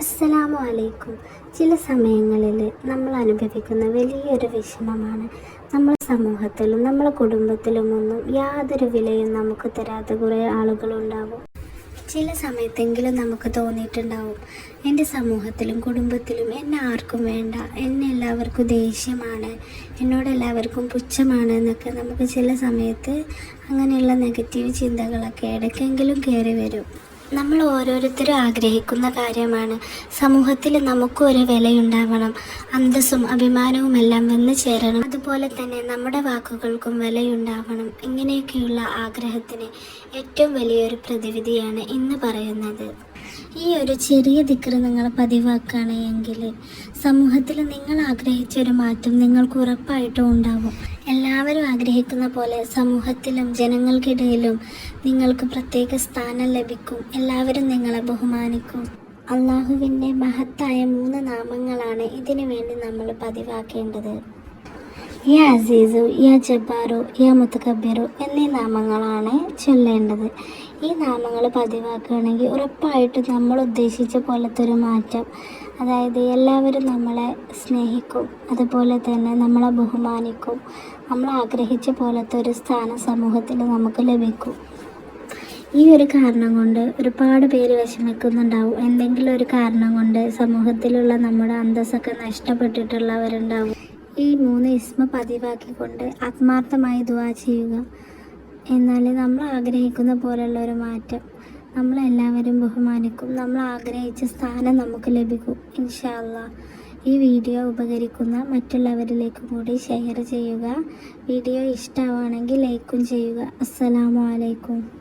അസ്സലാമു അലൈക്കും ചില സമയങ്ങളിൽ നമ്മൾ അനുഭവിക്കുന്ന വലിയൊരു വിഷമമാണ്. നമ്മൾ സമൂഹത്തിലും നമ്മളെ കുടുംബത്തിലും ഒന്നും യാതൊരു വിലയും നമുക്ക് തരാത്ത കുറേ ആളുകളുണ്ടാവും. ചില സമയത്തെങ്കിലും നമുക്ക് തോന്നിയിട്ടുണ്ടാവും എന്റെ സമൂഹത്തിലും കുടുംബത്തിലും എന്നെ ആർക്കും വേണ്ട എന്നെ എല്ലാവർക്കും ദേഷ്യമാണ് എന്നോട് എല്ലാവർക്കും പുച്ഛമാണ് എന്നൊക്കെ നമുക്ക് ചില സമയത്ത് അങ്ങനെയുള്ള നെഗറ്റീവ് ചിന്തകളൊക്കെ ഇടയ്ക്കെങ്കിലും കയറി വരും. നമ്മൾ ഓരോരുത്തരും ആഗ്രഹിക്കുന്ന കാര്യമാണ്. സമൂഹത്തിൽ നമുക്കും ഒരു വിലയുണ്ടാവണം. അന്തസ്സും അഭിമാനവും എല്ലാം വന്നു ചേരണം. അതുപോലെ തന്നെ നമ്മുടെ വാക്കുകൾക്കും വിലയുണ്ടാവണം. ഇങ്ങനെയൊക്കെയുള്ള ആഗ്രഹത്തിന് ഏറ്റവും വലിയൊരു പ്രതിവിധിയാണ് ഇന്ന് പറയുന്നത്. ഈ ഒരു ചെറിയ ദിക്കറ് നിങ്ങൾ പതിവാക്കുകയാണെങ്കിൽ സമൂഹത്തിൽ നിങ്ങൾ ആഗ്രഹിച്ച ഒരു മാറ്റം നിങ്ങൾക്ക് ഉറപ്പായിട്ടും ഉണ്ടാവും. എല്ലാവരും ആഗ്രഹിക്കുന്ന പോലെ സമൂഹത്തിലും ജനങ്ങൾക്കിടയിലും നിങ്ങൾക്ക് പ്രത്യേക സ്ഥാനം ലഭിക്കും. എല്ലാവരും നിങ്ങളെ ബഹുമാനിക്കും. അള്ളാഹുവിന്റെ മഹത്തായ മൂന്ന് നാമങ്ങളാണ് ഇതിനു വേണ്ടി നമ്മൾ പതിവാക്കേണ്ടത്. യാ അസീസു യാ ജബ്ബാറു യാ മുത്തക്കബിറു എന്നീ നാമങ്ങളാണ് ചൊല്ലേണ്ടത്. ഈ നാമങ്ങൾ പതിവാക്കുകയാണെങ്കിൽ ഉറപ്പായിട്ടും നമ്മൾ ഉദ്ദേശിച്ച പോലത്തെ ഒരു മാറ്റം അതായത് എല്ലാവരും നമ്മളെ സ്നേഹിക്കും അതുപോലെ തന്നെ നമ്മളെ ബഹുമാനിക്കും നമ്മൾ ആഗ്രഹിച്ച പോലത്തെ ഒരു സ്ഥാനം സമൂഹത്തിൽ നമുക്ക് ലഭിക്കും. ഈ ഒരു കാരണം കൊണ്ട് ഒരുപാട് പേര് വിഷമിക്കുന്നുണ്ടാവും. എന്തെങ്കിലും ഒരു കാരണം കൊണ്ട് സമൂഹത്തിലുള്ള നമ്മുടെ അന്തസ്സൊക്കെ നഷ്ടപ്പെട്ടിട്ടുള്ളവരുണ്ടാവും. ഈ മൂന്ന് ഇസ്മ പതിവാക്കിക്കൊണ്ട് ആത്മാർത്ഥമായി ദുവാ ചെയ്യുക. എന്നാലേ നമ്മൾ ആഗ്രഹിക്കുന്ന പോലെയുള്ള ഒരു മാറ്റം നമ്മളെല്ലാവരും ബഹുമാനിക്കും. നമ്മൾ ആഗ്രഹിച്ച സ്ഥാനം നമുക്ക് ലഭിക്കും. ഇൻഷാല്ല ഈ വീഡിയോ ഉപകരിക്കുന്ന മറ്റുള്ളവരിലേക്ക് കൂടി ഷെയർ ചെയ്യുക. വീഡിയോ ഇഷ്ടമാണെങ്കിൽ ലൈക്കും ചെയ്യുക. അസ്സലാമു അലൈക്കും.